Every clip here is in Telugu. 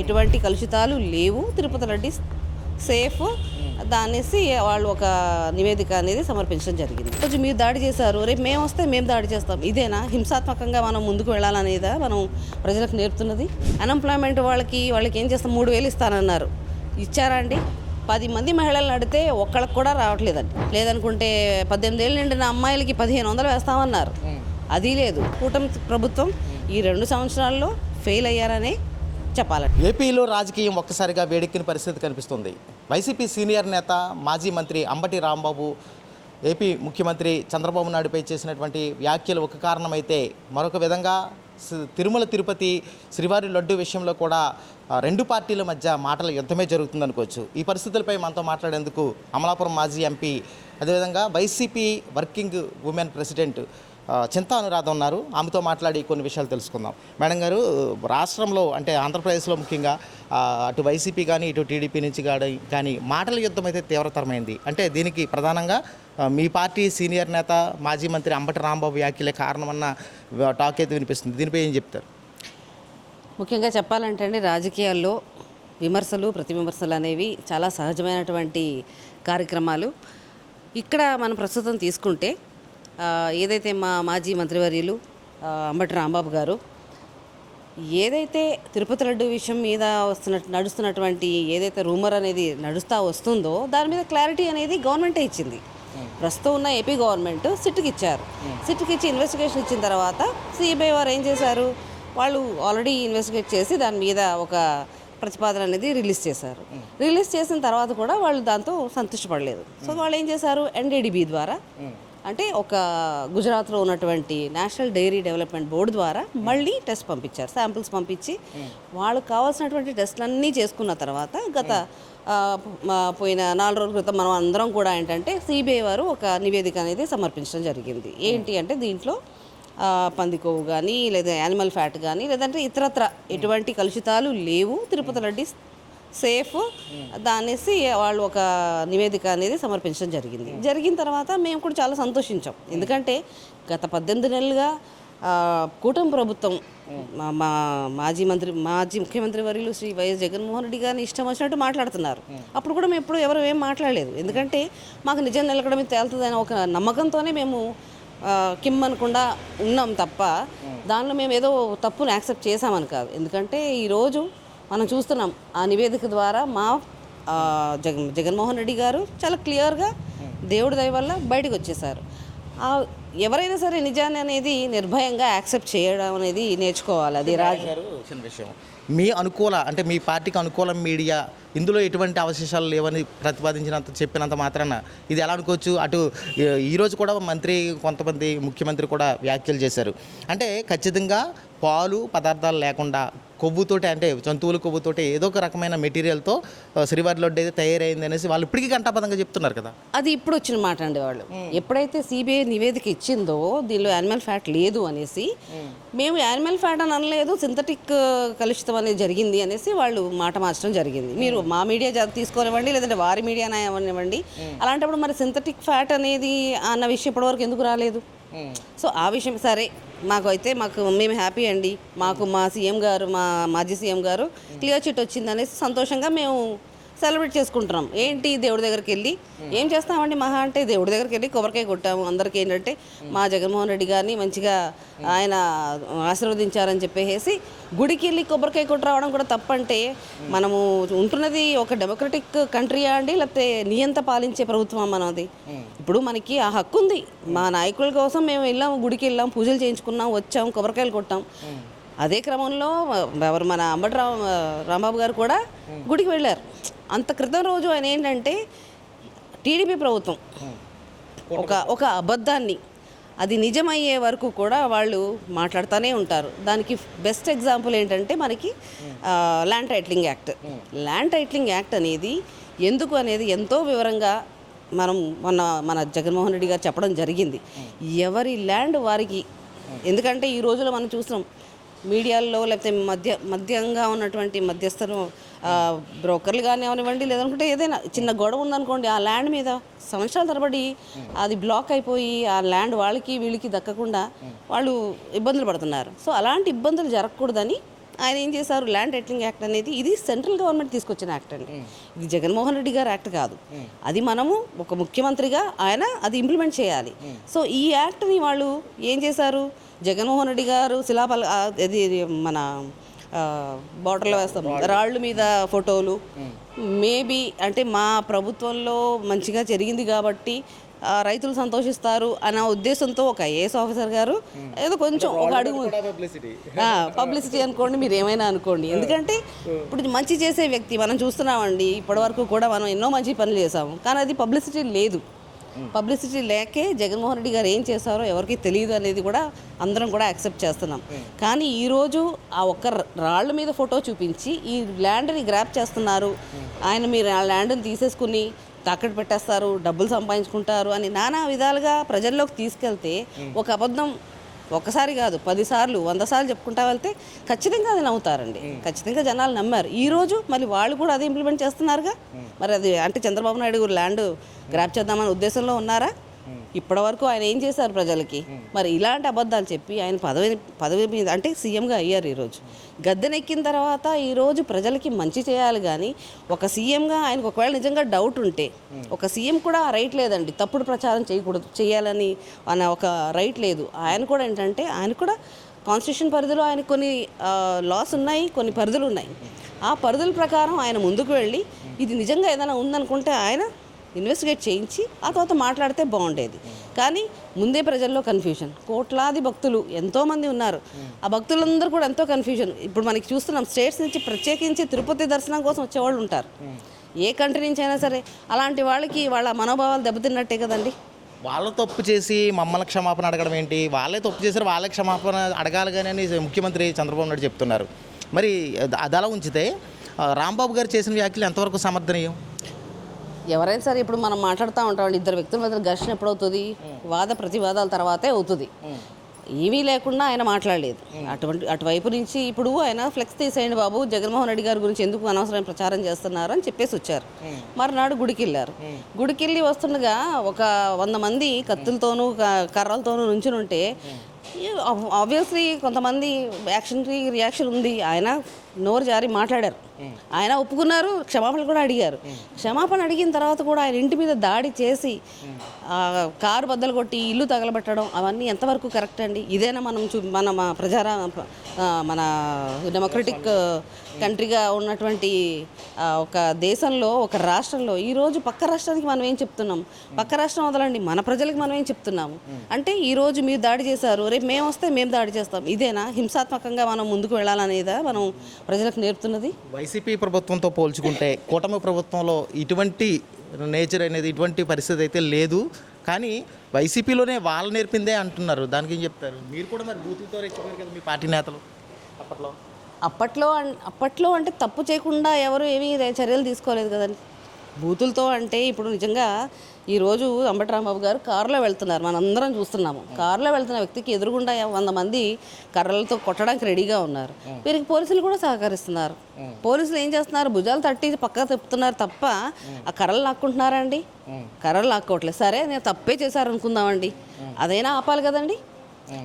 ఎటువంటి కలుషితాలు లేవు. తిరుపతి రెడ్డి సేఫ్. దానేసి వాళ్ళు ఒక నివేదిక అనేది సమర్పించడం జరిగింది. కొంచెం మీరు దాడి చేశారు. రేపు మేము వస్తే మేము దాడి చేస్తాం. ఇదేనా? హింసాత్మకంగా మనం ముందుకు వెళ్ళాలనేదా మనం ప్రజలకు నేర్పుతున్నది? అన్ఎంప్లాయ్మెంట్ వాళ్ళకి వాళ్ళకి ఏం చేస్తాం? మూడు వేలు ఇస్తానన్నారు. ఇచ్చారా అండి? పది మంది మహిళలు అడితే ఒక్కళ్ళకి కూడా రావట్లేదండి. లేదనుకుంటే పద్దెనిమిది ఏళ్ళు నిండిన అమ్మాయిలకి పదిహేను వందలు వేస్తామన్నారు. అది లేదు. కూటమి ప్రభుత్వం ఈ రెండు సంవత్సరాల్లో ఫెయిల్ అయ్యారనే చెప్పాలండి ఏపీలో రాజకీయం ఒక్కసారిగా వేడెక్కిన పరిస్థితి కనిపిస్తుంది. వైసీపీ సీనియర్ నేత మాజీ మంత్రి అంబటి రాంబాబు ఏపీ ముఖ్యమంత్రి చంద్రబాబు నాయుడుపై చేసినటువంటి వ్యాఖ్యలు ఒక కారణమైతే మరొక విధంగా సి- తిరుమల తిరుపతి శ్రీవారి లడ్డు విషయంలో కూడా రెండు పార్టీల మధ్య మాటల యుద్ధమే జరుగుతుందనుకోవచ్చు. ఈ పరిస్థితులపై మనతో మాట్లాడేందుకు అమలాపురం మాజీ ఎంపీ అదేవిధంగా YCP working women president Chinta Anuradha ఉన్నారు. ఆమెతో మాట్లాడి కొన్ని విషయాలు తెలుసుకుందాం. మేడం గారు రాష్ట్రంలో అంటే ఆంధ్రప్రదేశ్లో ముఖ్యంగా అటు వైసీపీ కానీ ఇటు టీడీపీ నుంచి కానీ కానీ మాటల యుద్ధం అయితే తీవ్రతరమైంది. అంటే దీనికి ప్రధానంగా మీ పార్టీ సీనియర్ నేత మాజీ మంత్రి అంబటి రాంబాబు వ్యాఖ్యలే కారణమన్న టాక్ అయితే వినిపిస్తుంది. దీనిపై ఏం చెప్తారు? ముఖ్యంగా చెప్పాలంటే అండి రాజకీయాల్లో విమర్శలు ప్రతి విమర్శలు అనేవి చాలా సహజమైనటువంటి కార్యక్రమాలు. ఇక్కడ మనం ప్రస్తుతం తీసుకుంటే ఏదైతే మా మాజీ మంత్రివర్యులు అంబటి రాంబాబు గారు ఏదైతే తిరుపతి లడ్డు విషయం మీద వస్తున్న నడుస్తున్నటువంటి ఏదైతే రూమర్ అనేది నడుస్తూ వస్తుందో దాని మీద క్లారిటీ అనేది గవర్నమెంటే ఇచ్చింది. ప్రస్తుతం ఉన్న ఏపీ గవర్నమెంట్ సిట్కి ఇచ్చారు. సిట్కి ఇచ్చి ఇన్వెస్టిగేషన్ ఇచ్చిన తర్వాత సిబిఐ వారు ఏం చేశారు? వాళ్ళు ఆల్రెడీ ఇన్వెస్టిగేట్ చేసి దాని మీద ఒక ప్రతిపాదన అనేది రిలీజ్ చేశారు. రిలీజ్ చేసిన తర్వాత కూడా వాళ్ళు దాంతో సంతృష్టపడలేదు సో వాళ్ళు ఏం చేశారు? ఎన్డీడీబీ ద్వారా అంటే ఒక గుజరాత్లో ఉన్నటువంటి నేషనల్ డైరీ డెవలప్మెంట్ బోర్డు ద్వారా మళ్ళీ టెస్ట్ పంపించారు శాంపిల్స్ పంపించి వాళ్ళకు కావాల్సినటువంటి టెస్ట్లన్నీ చేసుకున్న తర్వాత గత పోయిన నాలుగు రోజుల క్రితం మనం అందరం కూడా ఏంటంటే సిబిఐ వారు ఒక నివేదిక అనేది సమర్పించడం జరిగింది. ఏంటి అంటే దీంట్లో పందికొవ్వు పంది కొవ్వు కానీ లేదా యానిమల్ ఫ్యాట్ కానీ లేదంటే ఇతరత్ర ఎటువంటి కలుషితాలు లేవు. తిరుపతి రెడ్డి సేఫ్. దానేసి వాళ్ళు ఒక నివేదిక అనేది సమర్పించడం జరిగింది. జరిగిన తర్వాత మేము కూడా చాలా సంతోషించాం. ఎందుకంటే గత పద్దెనిమిది నెలలుగా కూటమి ప్రభుత్వం మా మా మాజీ మంత్రి మాజీ ముఖ్యమంత్రి వర్యులు శ్రీ వైఎస్ జగన్మోహన్ రెడ్డి గారిని ఇష్టం వచ్చినట్టు మాట్లాడుతున్నారు. అప్పుడు కూడా మేము ఎప్పుడు ఎవరు ఏం మాట్లాడలేదు. ఎందుకంటే మాకు నిజం నిలకడమే తేలుతుందని ఒక నమ్మకంతోనే మేము కిమ్ అనకుండా ఉన్నాం తప్ప దానిలో మేము ఏదో తప్పును యాక్సెప్ట్ చేసామని కాదు. ఎందుకంటే ఈరోజు మనం చూస్తున్నాం ఆ నివేదిక ద్వారా మా జగన్ జగన్మోహన్ రెడ్డి గారు చాలా క్లియర్గా దేవుడి దయ వల్ల బయటకు వచ్చేసారు. ఎవరైనా సరే నిజాన్ని అనేది నిర్భయంగా యాక్సెప్ట్ చేయడం అనేది నేర్చుకోవాలి. అది రాజ చిన్న విషయం. మీ అనుకూల అంటే మీ పార్టీకి అనుకూల మీడియా ఇందులో ఎటువంటి అవశేషాలు లేవని ప్రతిపాదించినంత చెప్పినంత మాత్రాన ఇది ఎలా అనుకోవచ్చు? అటు ఈరోజు కూడా మంత్రి కొంతమంది ముఖ్యమంత్రి కూడా వ్యాఖ్యలు చేశారు. అంటే ఖచ్చితంగా పాలు పదార్థాలు లేకుండా కొవ్వుతోటి అంటే జంతువుల కొవ్వుతోటి ఏదో ఒక రకమైన మెటీరియల్తో శ్రీవారి లడ్డు అయితే తయారైంది అనేసి వాళ్ళు ఇప్పటికీ గంటాపదంగా చెప్తున్నారు కదా. అది ఇప్పుడు వచ్చిన మాట అండి వాళ్ళు. ఎప్పుడైతే సిబిఐ నివేదిక ఇచ్చిందో దీనిలో యానిమల్ ఫ్యాట్ లేదు అనేసి మేము. యానిమల్ ఫ్యాట్ అని అనలేదు సింథటిక్ కలుషితం అనేది జరిగింది అనేసి వాళ్ళు మాట మార్చడం జరిగింది. మీరు మా మీడియా తీసుకోనివ్వండి లేదంటే వారి మీడియా అవనివ్వండి అలాంటప్పుడు మరి సింథటిక్ ఫ్యాట్ అనేది అన్న విషయం ఇప్పటివరకు ఎందుకు రాలేదు? సో ఆ విషయం సరే. మాకు అయితే మాకు మేము హ్యాపీ అండి. మాకు మా సీఎం గారు మా మాజీ సీఎం గారు క్లియర్ చిట్ వచ్చింది అనేసి సంతోషంగా మేము సెలబ్రేట్ చేసుకుంటున్నాం. ఏంటి దేవుడి దగ్గరికి వెళ్ళి ఏం చేస్తామండి? మహా అంటే దేవుడి దగ్గరికి వెళ్ళి కొబ్బరికాయ కొట్టాము. అందరికీ ఏంటంటే మా జగన్మోహన్ రెడ్డి గారిని మంచిగా ఆయన ఆశీర్వదించారని చెప్పేసి గుడికి వెళ్ళి కొబ్బరికాయ కొట్టి రావడం కూడా తప్పంటే మనము ఉంటున్నది ఒక డెమోక్రటిక్ కంట్రీయా అండి? లేకపోతే నియంత పాలించే ప్రభుత్వం మనది? ఇప్పుడు మనకి ఆ హక్కు ఉంది మా నాయకుల కోసం మేము వెళ్ళాము గుడికి వెళ్ళాం పూజలు చేయించుకున్నాం వచ్చాం కొబ్బరికాయలు కొట్టాం. అదే క్రమంలో ఎవరు మన అంబటి రాంబాబు గారు కూడా గుడికి వెళ్ళారు. అంత క్రితం రోజు ఆయన ఏంటంటే టీడీపీ ప్రభుత్వం ఒక ఒక అబద్ధాన్ని అది నిజమయ్యే వరకు కూడా వాళ్ళు మాట్లాడుతూనే ఉంటారు. దానికి బెస్ట్ ఎగ్జాంపుల్ ఏంటంటే మనకి land titling act. Land titling act అనేది ఎందుకు అనేది ఎంతో వివరంగా మనం మొన్న మన జగన్మోహన్ రెడ్డి గారు చెప్పడం జరిగింది. ఎవరి ల్యాండ్ వారికి ఎందుకంటే ఈ రోజులో మనం చూస్తున్నాం మీడియాల్లో లేకపోతే మధ్య మధ్యంగా ఉన్నటువంటి మధ్యస్థలు బ్రోకర్లు కానీ అవనివ్వండి లేదనుకుంటే ఏదైనా చిన్న గొడవ ఉందనుకోండి ఆ ల్యాండ్ మీద సంవత్సరాల తరబడి అది బ్లాక్ అయిపోయి ఆ ల్యాండ్ వాళ్ళకి వీళ్ళకి దక్కకుండా వాళ్ళు ఇబ్బందులు పడుతున్నారు. సో అలాంటి ఇబ్బందులు జరగకూడదని ఆయన ఏం చేశారు? ల్యాండ్ టైటిలింగ్ యాక్ట్ అనేది ఇది సెంట్రల్ గవర్నమెంట్ తీసుకొచ్చిన యాక్ట్ అండి. ఇది జగన్మోహన్ రెడ్డి గారు యాక్ట్ కాదు. అది మనము ఒక ముఖ్యమంత్రిగా ఆయన అది ఇంప్లిమెంట్ చేయాలి. సో ఈ యాక్ట్ని వాళ్ళు ఏం చేశారు? జగన్మోహన్ రెడ్డి గారు శిలాపల ఇది మన బార్డర్లో వేస్తాం. రాళ్ళు మీద ఫోటోలు. మేబీ అంటే మా ప్రభుత్వంలో మంచిగా జరిగింది కాబట్టి రైతులు సంతోషిస్తారు అన్న ఉద్దేశంతో ఒక ఐఏఎస్ ఆఫీసర్ గారు ఏదో కొంచెం ఒక అడుగు పబ్లిసిటీ అనుకోండి మీరు ఏమైనా అనుకోండి. ఎందుకంటే ఇప్పుడు మంచి చేసే వ్యక్తి మనం చూస్తున్నామండి ఇప్పటివరకు కూడా మనం ఎన్నో మంచి పనులు చేసాము కానీ అది పబ్లిసిటీ లేదు. పబ్లిసిటీ లేకే జగన్మోహన్ రెడ్డి గారు ఏం చేశారో ఎవరికి తెలియదు అనేది కూడా అందరం కూడా యాక్సెప్ట్ చేస్తున్నాం. కానీ ఈరోజు ఆ ఒక్క రాళ్ళ మీద ఫోటో చూపించి ఈ ల్యాండ్ని గ్రాప్ చేస్తున్నారు. ఆయన మీరు ఆ ల్యాండ్ని తీసేసుకుని తాకట్టు పెట్టేస్తారు డబ్బులు సంపాదించుకుంటారు అని నానా విధాలుగా ప్రజల్లోకి తీసుకెళ్తే ఒక అబద్ధం ఒకసారి కాదు పదిసార్లు వంద సార్లు చెప్పుకుంటా వెళ్తే ఖచ్చితంగా అది నమ్ముతారండి. ఖచ్చితంగా జనాలు నమ్మారు. ఈ రోజు మరి వాళ్ళు కూడా అదే ఇంప్లిమెంట్ చేస్తున్నారుగా? మరి అది అంటే చంద్రబాబు నాయుడు గారు ల్యాండ్ గ్రాప్ చేద్దామనే ఉద్దేశంలో ఉన్నారా? ఇప్పటివరకు ఆయన ఏం చేశారు ప్రజలకి? మరి ఇలాంటి అబద్ధాలు చెప్పి ఆయన పదవి పదవి మీద అంటే సీఎంగా అయ్యారు ఈరోజు. గద్దెనెక్కిన తర్వాత ఈరోజు ప్రజలకి మంచి చేయాలి కానీ ఒక సీఎంగా ఆయనకు ఒకవేళ నిజంగా డౌట్ ఉంటే ఒక సీఎం కూడా రైట్ లేదండి. తప్పుడు ప్రచారం చేయకూడదు చేయాలని అన్న ఒక రైట్ లేదు. ఆయన కూడా ఏంటంటే ఆయన కూడా కాన్స్టిట్యూషన్ పరిధిలో ఆయన కొన్ని లాస్ ఉన్నాయి కొన్ని పరిధులు ఉన్నాయి. ఆ పరిధుల ప్రకారం ఆయన ముందుకు వెళ్ళి ఇది నిజంగా ఏదైనా ఉందనుకుంటే ఆయన ఇన్వెస్టిగేట్ చేయించి ఆ తర్వాత మాట్లాడితే బాగుండేది. కానీ ముందే ప్రజల్లో కన్ఫ్యూజన్ కోట్లాది భక్తులు ఎంతోమంది ఉన్నారు. ఆ భక్తులందరూ కూడా ఎంతో కన్ఫ్యూజన్ ఇప్పుడు మనకి చూస్తున్నాం స్టేట్స్ నుంచి ప్రత్యేకించి తిరుపతి దర్శనం కోసం వచ్చేవాళ్ళు ఉంటారు. ఏ కంట్రీ నుంచి అయినా సరే అలాంటి వాళ్ళకి వాళ్ళ మనోభావాలు దెబ్బతిన్నట్టే కదండి. వాళ్ళ తప్పు చేసి మమ్మల్ని క్షమాపణ అడగడం ఏంటి? వాళ్ళే తప్పు చేశారు వాళ్ళే క్షమాపణ అడగాలి కానీ అని ముఖ్యమంత్రి చంద్రబాబు నాయుడు చెప్తున్నారు. మరి అది- అలా ఉంచితే రాంబాబు గారు చేసిన వ్యాఖ్యలు ఎంతవరకు సమర్థనీయం? ఎవరైనా సరే ఇప్పుడు మనం మాట్లాడుతూ ఉంటామండి ఇద్దరు వ్యక్తుల మధ్య ఘర్షణ ఎప్పుడు అవుతుంది వాద ప్రతివాదాల తర్వాతే అవుతుంది. ఏమీ లేకుండా ఆయన మాట్లాడలేదు. అటువంటి అటువైపు నుంచి ఇప్పుడు ఆయన ఫ్లెక్స్ తీసేయండి బాబు జగన్మోహన్ రెడ్డి గారి గురించి ఎందుకు అనవసరమైన ప్రచారం చేస్తున్నారు అని చెప్పేసి వచ్చారు. మరునాడు గుడికి వెళ్ళారు గుడికి వెళ్ళి వస్తుండగా ఒక వంద మంది కత్తులతోనూ కర్రలతోనూ నుంచుని ఉంటే ఆబ్వియస్లీ కొంతమంది యాక్షన్కి రియాక్షన్ ఉంది. ఆయన నోరు జారి మాట్లాడారు. ఆయన ఒప్పుకున్నారు క్షమాపణ కూడా అడిగారు. క్షమాపణ అడిగిన తర్వాత కూడా ఆయన ఇంటి మీద దాడి చేసి ఆ, కారు బద్దలు కొట్టి ఇల్లు తగలబెట్టడం అవన్నీ ఎంతవరకు కరెక్ట్ అండి? ఇదేనా మనం చూ మన ప్రజారా మన డెమోక్రటిక్ కంట్రీగా ఉన్నటువంటి ఒక దేశంలో ఒక రాష్ట్రంలో ఈరోజు పక్క రాష్ట్రానికి మనం ఏం చెప్తున్నాం? పక్క రాష్ట్రం వదలండి మన ప్రజలకు మనం ఏం చెప్తున్నాము? అంటే ఈరోజు మీరు దాడి చేశారు రేపు మేము వస్తే మేము దాడి చేస్తాం. ఇదేనా? హింసాత్మకంగా మనం ముందుకు వెళ్ళాలనేదా? మనం ప్రజలకు నేర్పుతున్నది? వైసీపీ ప్రభుత్వంతో పోల్చుకుంటే కూటమి ప్రభుత్వంలో ఇటువంటి నేచర్ అనేది ఇటువంటి పరిస్థితి అయితే లేదు. కానీ వైసీపీలోనే వాళ్ళు నేర్పిందే అంటున్నారు. దానికి ఏం చెప్తారు? మీరు కూడా మరి బూతులతో రెచ్చిపోయారు కదా మీ పార్టీ నేతలు అప్పట్లో. అప్పట్లో అప్పట్లో అంటే తప్పు చేయకుండా ఎవరు ఏమీ చర్యలు తీసుకోలేదు కదండి. బూతులతో అంటే ఇప్పుడు నిజంగా ఈరోజు అంబటి రాంబాబు గారు కారులో వెళ్తున్నారు. మనందరం చూస్తున్నాము. కారులో వెళ్తున్న వ్యక్తికి ఎదురుగుండా వంద మంది కర్రలతో కొట్టడానికి రెడీగా ఉన్నారు. వీరికి పోలీసులు కూడా సహకరిస్తున్నారు. పోలీసులు ఏం చేస్తున్నారు? భుజాలు తట్టి పక్కకు తిప్పుతున్నారు తప్ప ఆ. కర్రలు లాక్కుంటున్నారండి కర్రలు లాక్కోవట్లేదు. సరే నేను తప్పే చేశారు అనుకుందామండి అదైనా ఆపాలి కదండి?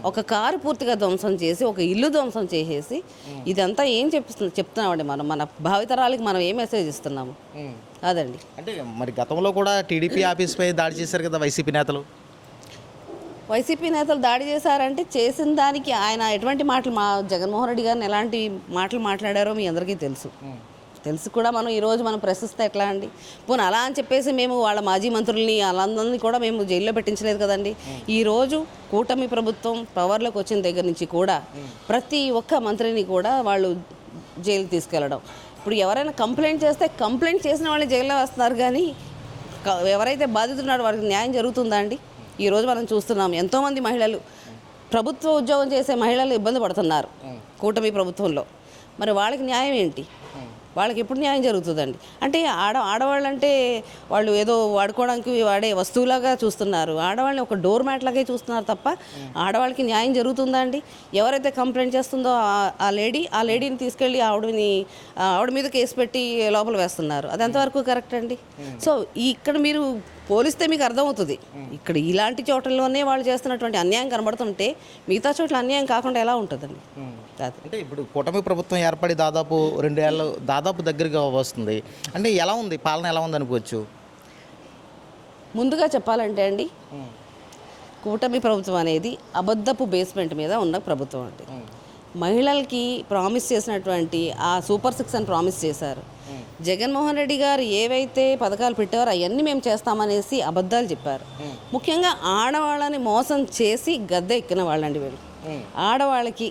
ఒక కారు పూర్తిగా ధ్వంసం చేసి ఒక ఇల్లు ధ్వంసం చేసేసి ఇదంతా ఏం చెప్తు చెప్తున్నామండి మనం మన భావితరాలకి మనం ఏం మెసేజ్ ఇస్తున్నాము? అదండి. అంటే మరి గతంలో కూడా టీడీపీ ఆఫీస్పై దాడి చేశారు కదా వైసీపీ నేతలు? వైసీపీ నేతలు దాడి చేశారంటే చేసిన దానికి ఆయన ఎటువంటి మాటలు మా జగన్మోహన్ రెడ్డి గారిని ఎలాంటి మాటలు మాట్లాడారో మీ అందరికీ తెలుసు. తెలుసు కూడా మనం ఈరోజు మనం ప్రశ్నిస్తే ఎట్లా అండి? పోనీ అలా అని చెప్పేసి మేము వాళ్ళ మాజీ మంత్రుల్ని వాళ్ళందరినీ కూడా మేము జైల్లో పెట్టించలేదు కదండి. ఈరోజు కూటమి ప్రభుత్వం పవర్లోకి వచ్చిన దగ్గర నుంచి కూడా ప్రతి ఒక్క మంత్రిని కూడా వాళ్ళు జైలుకి తీసుకెళ్ళడం. ఇప్పుడు ఎవరైనా కంప్లైంట్ చేస్తే కంప్లైంట్ చేసిన వాళ్ళని జైల్లో వేస్తున్నారు కానీ ఎవరైతే బాధితులు ఉన్నారో వారికి న్యాయం జరుగుతుందా అండి? ఈరోజు మనం చూస్తున్నాం ఎంతోమంది మహిళలు ప్రభుత్వ ఉద్యోగం చేసే మహిళలు ఇబ్బంది పడుతున్నారు కూటమి ప్రభుత్వంలో. మరి వాళ్ళకి న్యాయం ఏంటి? వాళ్ళకి ఎప్పుడు న్యాయం జరుగుతుందండి. అంటే ఆడ ఆడవాళ్ళంటే వాళ్ళు ఏదో వాడుకోవడానికి వాడే వస్తువులాగా చూస్తున్నారు. ఆడవాళ్ళని ఒక డోర్ మ్యాట్ లాగే చూస్తున్నారు తప్ప ఆడవాళ్ళకి న్యాయం జరుగుతుందా అండి? ఎవరైతే కంప్లైంట్ చేస్తుందో ఆ- లేడీ ఆ లేడీని తీసుకెళ్ళి ఆవిడని ఆవిడ మీద కేసు పెట్టి లోపల వేస్తున్నారు. అది ఎంతవరకు కరెక్ట్ అండి? సో ఇక్కడ మీరు పోలిస్తే మీకు అర్థమవుతుంది. ఇక్కడ ఇలాంటి చోట్లలోనే వాళ్ళు చేస్తున్నటువంటి అన్యాయం కనబడుతుంటే మిగతా చోట్ల అన్యాయం కాకుండా ఎలా ఉంటుందండి? అంటే ఇప్పుడు కూటమి ప్రభుత్వం ఏర్పడి దాదాపు రెండేళ్ళు దాదాపు దగ్గరగా వస్తుంది. అంటే ఎలా ఉంది? పాలన ఎలా ఉంది అనుకోవచ్చు? ముందుగా చెప్పాలంటే అండి కూటమి ప్రభుత్వం అనేది అబద్ధపు బేస్మెంట్ మీద ఉన్న ప్రభుత్వం అండి. మహిళలకి ప్రామిస్ చేసినటువంటి ఆ సూపర్ సిక్స్ అని ప్రామిస్ చేశారు. జగన్మోహన్ రెడ్డి గారు ఏవైతే పథకాలు పెట్టారో అవన్నీ మేము చేస్తామనేసి అబద్ధాలు చెప్పారు. ముఖ్యంగా ఆడవాళ్ళని మోసం చేసి గద్దె ఎక్కిన వాళ్ళండి వీళ్ళు. ఆడవాళ్ళకి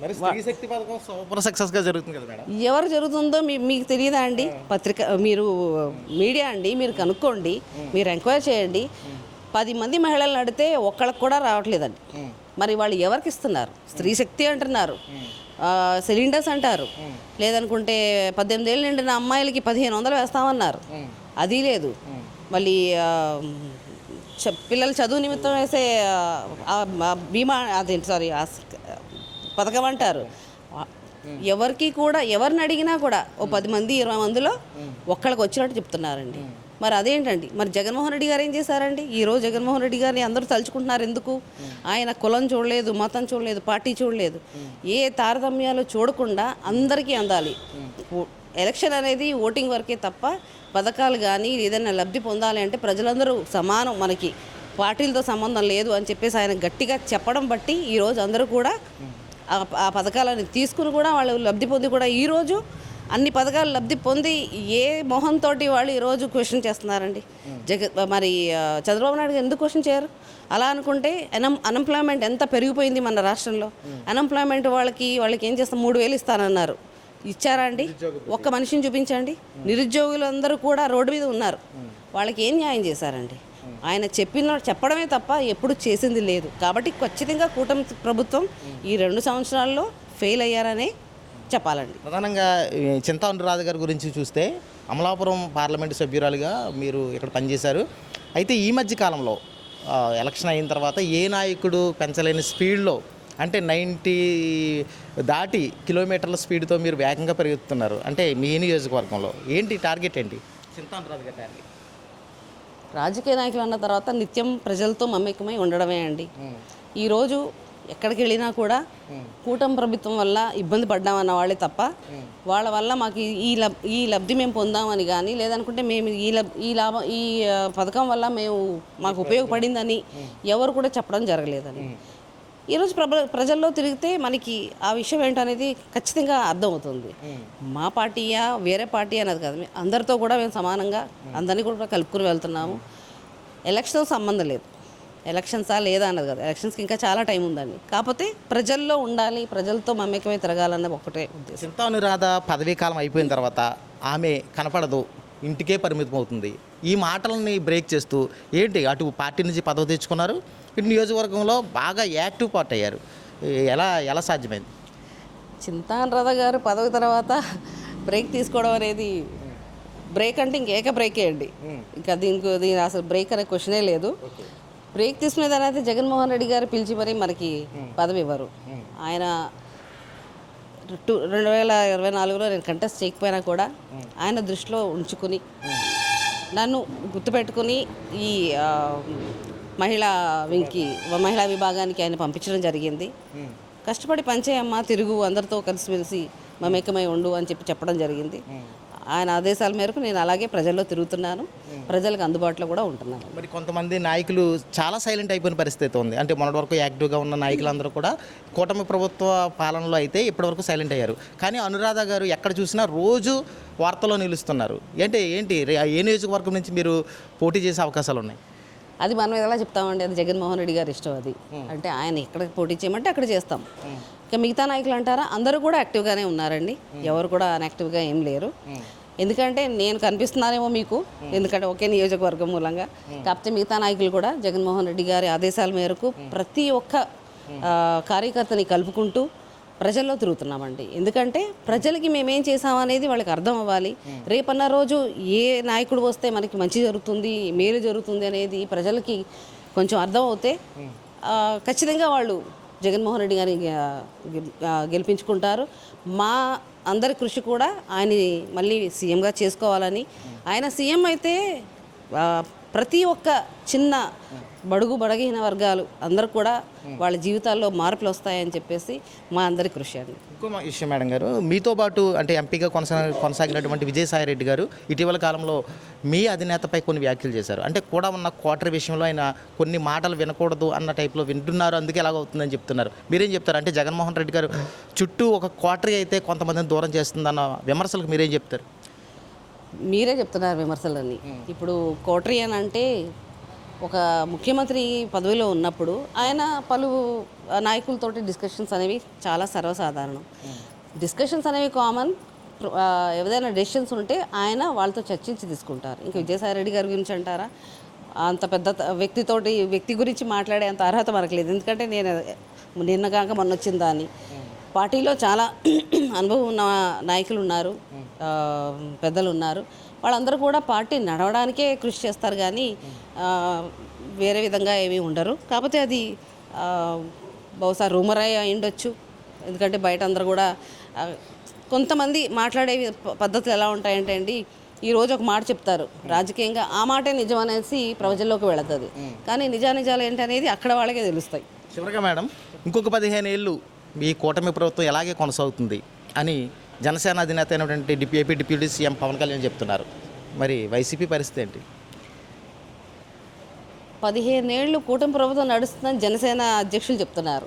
మరి స్త్రీ శక్తి పథకం సూపర్ సక్సెస్గా జరుగుతుంది కదా మేడం? ఎవరు జరుగుతుందో మీ మీకు తెలియదా అండి? పత్రిక మీరు మీడియా అండి మీరు కనుక్కోండి మీరు ఎంక్వైరీ చేయండి. పది మంది మహిళలను అడితే ఒక్కళ్ళకి కూడా రావట్లేదండి. మరి వాళ్ళు ఎవరికి ఇస్తున్నారు? స్త్రీ శక్తి అంటున్నారు. సిలిండర్స్ అంటారు. లేదనుకుంటే పద్దెనిమిది ఏళ్ళు నిండిన అమ్మాయిలకి పదిహేను వందలు వేస్తామన్నారు. అది లేదు. మళ్ళీ పిల్లల చదువు నిమిత్తం వేసే బీమా అదేంటి సారీ పథకం అంటారు. ఎవరికి కూడా ఎవరిని అడిగినా కూడా ఓ పది మంది ఇరవై మందిలో ఒక్కళ్ళకి వచ్చినట్టు చెప్తున్నారండి. మరి అదేంటండి? మరి జగన్మోహన్ రెడ్డి గారు ఏం చేశారండి? ఈరోజు జగన్మోహన్ రెడ్డి గారిని అందరూ తలుచుకుంటున్నారు ఎందుకు? ఆయన కులం చూడలేదు మతం చూడలేదు పార్టీ చూడలేదు. ఏ తారతమ్యాలు చూడకుండా అందరికీ అందాలి. ఎలక్షన్ అనేది ఓటింగ్ వరకే తప్ప పథకాలు కానీ ఏదైనా లబ్ధి పొందాలి అంటే ప్రజలందరూ సమానం మనకి. పార్టీలతో సంబంధం లేదు అని చెప్పేసి ఆయన గట్టిగా చెప్పడం బట్టి ఈరోజు అందరూ కూడా ఆ ఆ పథకాలను తీసుకుని కూడా వాళ్ళు లబ్ధి పొంది కూడా ఈరోజు అన్ని పథకాలు లబ్ధి పొంది ఏ మొహంతో వాళ్ళు ఈరోజు క్వశ్చన్ చేస్తున్నారండి? జగ మరి చంద్రబాబు నాయుడు ఎందుకు క్వశ్చన్ చేయరు? అలా అనుకుంటే అనం అన్ఎంప్లాయ్మెంట్ ఎంత పెరిగిపోయింది మన రాష్ట్రంలో? అన్ఎంప్లాయ్మెంట్ వాళ్ళకి వాళ్ళకి ఏం చేస్తాం? మూడు వేలు ఇస్తానన్నారు. ఇచ్చారా అండి? ఒక్క మనిషిని చూపించండి. నిరుద్యోగులందరూ కూడా రోడ్డు మీద ఉన్నారు. వాళ్ళకి ఏం న్యాయం చేశారండి? ఆయన చెప్పిన చెప్పడమే తప్ప ఎప్పుడు చేసింది లేదు. కాబట్టి ఖచ్చితంగా కూటమి ప్రభుత్వం ఈ రెండు సంవత్సరాల్లో ఫెయిల్ అయ్యారనే చెప్పాలండి. ప్రధానంగా ఈ చింతా అనురాధ గారి గురించి చూస్తే అమలాపురం పార్లమెంటు సభ్యురాలుగా మీరు ఇక్కడ పనిచేశారు. అయితే ఈ మధ్య కాలంలో ఎలక్షన్ అయిన తర్వాత ఏ నాయకుడు పెంచలేని స్పీడ్లో అంటే నైంటీ దాటి కిలోమీటర్ల స్పీడ్తో మీరు వేగంగా పెరుగుతున్నారు అంటే మీ నియోజకవర్గంలో ఏంటి టార్గెట్ ఏంటి? చింతా అనురాధ గారి టార్గెట్. రాజకీయ నాయకులు అన్న తర్వాత నిత్యం ప్రజలతో మమేకమై ఉండడమే అండి. ఈరోజు ఎక్కడికి వెళ్ళినా కూడా కూటమి ప్రభుత్వం వల్ల ఇబ్బంది పడ్డామన్న వాళ్ళే తప్ప వాళ్ళ వల్ల మాకు ఈ- ఈ లబ్ ఈ లబ్ధి మేము పొందామని కానీ లేదనుకుంటే మేము ఈ లబ్ ఈ లాభం ఈ పథకం వల్ల మేము మాకు ఉపయోగపడిందని. ఎవరు కూడా చెప్పడం జరగలేదని. ఈరోజు ప్రభ ప్రజల్లో తిరిగితే మనకి ఆ విషయం ఏంటనేది ఖచ్చితంగా అర్థమవుతుంది. మా పార్టీయా వేరే పార్టీ అనేది కాదు. అందరితో కూడా మేము సమానంగా అందరినీ కూడా కలుపుకుని వెళ్తున్నాము. ఎలక్షన్ సంబంధం లేదు. ఎలక్షన్సా లేదా అన్నది కదా. ఎలక్షన్స్కి ఇంకా చాలా టైం ఉందండి. కాకపోతే ప్రజల్లో ఉండాలి ప్రజలతో మమేకమై తిరగాలన్నది ఒకటే ఉద్దేశం. చింతా అనురాధ పదవీ కాలం అయిపోయిన తర్వాత ఆమె కనపడదు ఇంటికే పరిమితం అవుతుంది ఈ మాటలని బ్రేక్ చేస్తూ ఏంటి అటు పార్టీ నుంచి పదవి తెచ్చుకున్నారు ఇటు నియోజకవర్గంలో బాగా యాక్టివ్ పార్ట్ అయ్యారు. ఎలా ఎలా సాధ్యమైంది? చింతాన్ రథ గారు పదవి తర్వాత బ్రేక్ తీసుకోవడం అనేది బ్రేక్ అంటే ఇంకేక బ్రేకే అండి. ఇంకా దీనికి దీని అసలు బ్రేక్ అనే క్వశ్చనే లేదు. బ్రేక్ తీసుకునేది అనేది జగన్మోహన్ రెడ్డి గారు పిలిచి మరి మనకి పదవి ఇవ్వరు. ఆయన టూ రెండు వేల ఇరవై నాలుగులో నేను కంటెస్ట్ చేయకపోయినా కూడా ఆయన దృష్టిలో ఉంచుకుని నన్ను గుర్తుపెట్టుకుని ఈ మహిళా వింగ్కి మహిళా విభాగానికి ఆయన పంపించడం జరిగింది. కష్టపడి పనిచేయమ్మా తిరుగు అందరితో కలిసిమెలిసి మమేకమై ఉండు అని చెప్పి చెప్పడం జరిగింది. ఆయన ఆదేశాల మేరకు నేను అలాగే ప్రజల్లో తిరుగుతున్నాను. ప్రజలకు అందుబాటులో కూడా ఉంటున్నాను. మరి కొంతమంది నాయకులు చాలా సైలెంట్ అయిపోయిన పరిస్థితి ఉంది. అంటే మొన్నటి వరకు యాక్టివ్గా ఉన్న నాయకులందరూ కూడా కూటమి ప్రభుత్వ పాలనలో అయితే ఇప్పటివరకు సైలెంట్ అయ్యారు. కానీ అనురాధ గారు ఎక్కడ చూసినా రోజు వార్తలో నిలుస్తున్నారు. ఏంటి ఏంటి ఏ నియోజకవర్గం నుంచి మీరు పోటీ చేసే అవకాశాలు ఉన్నాయి? అది మనం ఎలా చెప్తామండి అది జగన్మోహన్ రెడ్డి గారి ఇష్టం అది. అంటే ఆయన ఎక్కడ పోటీ చేయమంటే అక్కడ చేస్తాం. ఇక మిగతా నాయకులు అంటారా? అందరూ కూడా యాక్టివ్గానే ఉన్నారండి. ఎవరు కూడా అన్యాక్టివ్గా ఏం లేరు. ఎందుకంటే నేను కనిపిస్తున్నానేమో మీకు. ఎందుకంటే ఒకే నియోజకవర్గం మూలంగా. కాకపోతే మిగతా నాయకులు కూడా జగన్మోహన్ రెడ్డి గారి ఆదేశాల మేరకు ప్రతి ఒక్క కార్యకర్తని కలుపుకుంటూ ప్రజల్లో తిరుగుతున్నామండి. ఎందుకంటే ప్రజలకి మేమేం చేసామనేది వాళ్ళకి అర్థం అవ్వాలి రేపన్న రోజు ఏ నాయకుడు వస్తే మనకి మంచి జరుగుతుంది మేలు జరుగుతుంది అనేది ప్రజలకి కొంచెం అర్థం అవుతే ఆ, ఖచ్చితంగా వాళ్ళు జగన్మోహన్ రెడ్డి గారిని గెలిపించుకుంటారు. మా అందరి కృషి కూడా ఆయన మళ్ళీ సీఎంగా చేసుకోవాలని. ఆయన సీఎం అయితే ప్రతి ఒక్క చిన్న బడుగు బడగిన వర్గాలు అందరూ కూడా వాళ్ళ జీవితాల్లో మార్పులు వస్తాయని చెప్పేసి మా అందరి కృషి అండి. ఇంకో మా విషయం మేడం గారు మీతో పాటు అంటే ఎంపీగా కొనసా కొనసాగినటువంటి విజయసాయి రెడ్డి గారు ఇటీవల కాలంలో మీ అధినేతపై కొన్ని వ్యాఖ్యలు చేశారు. అంటే కూడా ఉన్న క్వార్టర్ విషయంలో ఆయన కొన్ని మాటలు వినకూడదు అన్న టైప్లో వింటున్నారు అందుకే ఎలాగ అవుతుందని చెప్తున్నారు. మీరేం చెప్తారు? అంటే జగన్మోహన్ రెడ్డి గారు చుట్టూ ఒక క్వార్టర్ అయితే కొంతమందిని దూరం చేస్తుందన్న విమర్శలకు మీరేం చెప్తారు? మీరే చెప్తున్నారు విమర్శలన్నీ. ఇప్పుడు కోటరీ అని అంటే ఒక ముఖ్యమంత్రి పదవిలో ఉన్నప్పుడు ఆయన పలు నాయకులతోటి డిస్కషన్స్ అనేవి చాలా సర్వసాధారణం. డిస్కషన్స్ అనేవి కామన్ ఏదైనా డెసిషన్స్ ఉంటే ఆయన వాళ్ళతో చర్చించి తీసుకుంటారు. ఇంకా విజయసాయి రెడ్డి గారి గురించి అంటారా? అంత పెద్ద వ్యక్తితోటి వ్యక్తి గురించి మాట్లాడే అంత అర్హత మనకు లేదు. ఎందుకంటే నేను నిన్న కాక మొన్న వచ్చిన దాన్ని పార్టీలో చాలా అనుభవం ఉన్న నాయకులు ఉన్నారు పెద్దలు ఉన్నారు. వాళ్ళందరూ కూడా పార్టీ నడవడానికే కృషి చేస్తారు కానీ వేరే విధంగా ఏమీ ఉండరు. కాకపోతే అది బహుశా రూమర్ అయి ఉండొచ్చు ఎందుకంటే బయట అందరూ కూడా కొంతమంది మాట్లాడే పద్ధతులు ఎలా ఉంటాయంటే అండి ఈ రోజు ఒక మాట చెప్తారు. రాజకీయంగా ఆ మాటే నిజం అనేసి ప్రజల్లోకి వెళుతుంది. కానీ నిజానిజాలు ఏంటనేది అక్కడ వాళ్ళకే తెలుస్తాయి. చివరిగా మేడం ఇంకొక పదిహేను ఏళ్ళు ఈ కూటమి ప్రభుత్వం ఎలాగే కొనసాగుతుంది అని జనసేన అధినేత అయినటువంటి deputy AP deputy CM Pawan Kalyan చెప్తున్నారు. మరి వైసీపీ పరిస్థితి ఏంటి? పదిహేనేళ్ళు కూటమి ప్రభుత్వం నడుస్తుందని జనసేన అధ్యక్షులు చెప్తున్నారు.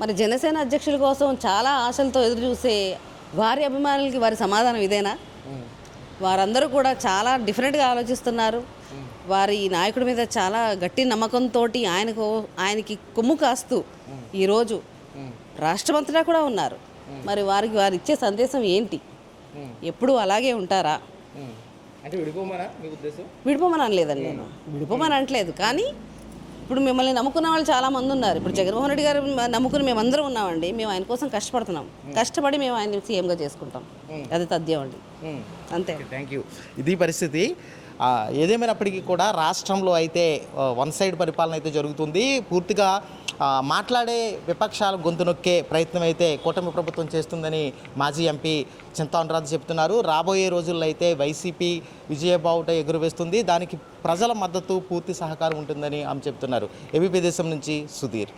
మరి జనసేన అధ్యక్షుల కోసం చాలా ఆశలతో ఎదురు చూసే వారి అభిమానులకి వారి సమాధానం ఇదేనా? వారందరూ కూడా చాలా డిఫరెంట్గా ఆలోచిస్తున్నారు. వారి నాయకుడి మీద చాలా గట్టి నమ్మకంతో ఆయనకు ఆయనకి కొమ్ము కాస్తూ ఈరోజు రాష్ట్రమంతటా కూడా ఉన్నారు. మరి వారికి వారు ఇచ్చే సందేశం ఏంటి? ఎప్పుడు అలాగే ఉంటారా? అంటే విడిపోమనా మీ ఉద్దేశం? విడిపోమని అనలేదండి నేను. విడిపోమని అనట్లేదు. కానీ ఇప్పుడు మిమ్మల్ని నమ్ముకున్న వాళ్ళు చాలా మంది ఉన్నారు. ఇప్పుడు జగన్మోహన్ రెడ్డి గారు నమ్ముకుని మేమందరం ఉన్నామండి. మేము ఆయన కోసం కష్టపడుతున్నాం. కష్టపడి మేము ఆయన సీఎంగా చేసుకుంటాం. అది తథ్యం అండి. అంతే. థ్యాంక్ యూ ఇది పరిస్థితి. ఏదేమైనప్పటికీ కూడా రాష్ట్రంలో అయితే వన్ సైడ్ పరిపాలన అయితే జరుగుతుంది. పూర్తిగా మాట్లాడే విపక్షాల గొంతు నొక్కే ప్రయత్నం అయితే కూటమి ప్రభుత్వం చేస్తుందని మాజీ ఎంపీ చింతానరాజు చెప్తున్నారు. రాబోయే రోజుల్లో అయితే వైసీపీ విజయబావుట ఎగురవేస్తుంది. దానికి ప్రజల మద్దతు పూర్తి సహకారం ఉంటుందని ఆమె చెప్తున్నారు. ఏబీపీ దేశం నుంచి సుధీర్.